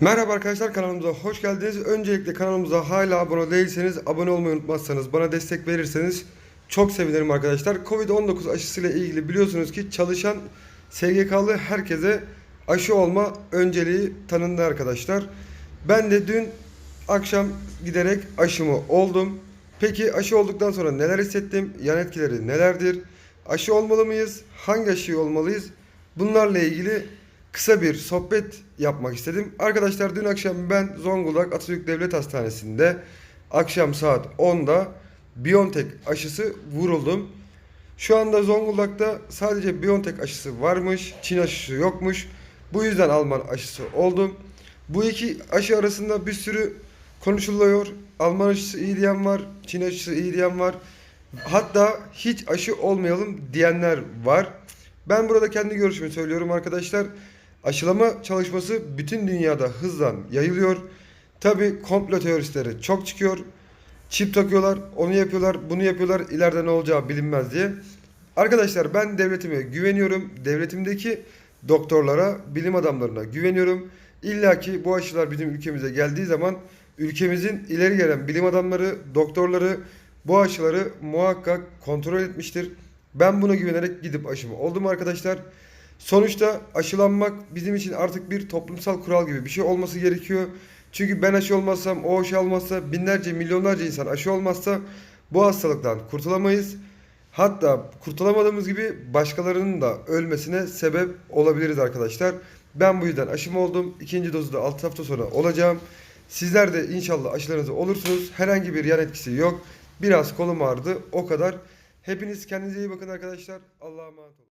Merhaba arkadaşlar kanalımıza hoş geldiniz. Öncelikle kanalımıza hala abone değilseniz abone olmayı unutmazsanız bana destek verirseniz çok sevinirim arkadaşlar. Covid-19 aşısıyla ilgili biliyorsunuz ki çalışan SGK'lı herkese aşı olma önceliği tanındı arkadaşlar. Ben de dün akşam giderek aşımı oldum. Peki aşı olduktan sonra neler hissettim? Yan etkileri nelerdir? Aşı olmalı mıyız? Hangi aşıyı olmalıyız? Bunlarla ilgili kısa bir sohbet yapmak istedim. Arkadaşlar dün akşam ben Zonguldak Atatürk Devlet Hastanesi'nde akşam saat 10'da BioNTech aşısı vuruldum. Şu anda Zonguldak'ta sadece BioNTech aşısı varmış, Çin aşısı yokmuş. Bu yüzden Alman aşısı oldum. Bu iki aşı arasında bir sürü konuşuluyor. Alman aşısı iyi diyen var, Çin aşısı iyi diyen var. Hatta hiç aşı olmayalım diyenler var. Ben burada kendi görüşümü söylüyorum arkadaşlar. Aşılama çalışması bütün dünyada hızla yayılıyor. Tabi komplo teoristleri çok çıkıyor. Çip takıyorlar, onu yapıyorlar, bunu yapıyorlar. İleride ne olacağı bilinmez diye. Arkadaşlar ben devletime güveniyorum. Devletimdeki doktorlara, bilim adamlarına güveniyorum. İlla ki bu aşılar bizim ülkemize geldiği zaman ülkemizin ileri gelen bilim adamları, doktorları bu aşıları muhakkak kontrol etmiştir. Ben buna güvenerek gidip aşımı oldum arkadaşlar. Sonuçta aşılanmak bizim için artık bir toplumsal kural gibi bir şey olması gerekiyor. Çünkü ben aşı olmazsam, o aşı olmazsa, binlerce, milyonlarca insan aşı olmazsa bu hastalıktan kurtulamayız. Hatta kurtulamadığımız gibi başkalarının da ölmesine sebep olabiliriz arkadaşlar. Ben bu yüzden aşım oldum. İkinci dozu da 6 hafta sonra olacağım. Sizler de inşallah aşılarınızı olursunuz. Herhangi bir yan etkisi yok. Biraz kolum ağrıdı o kadar. Hepiniz kendinize iyi bakın arkadaşlar. Allah'a emanet olun.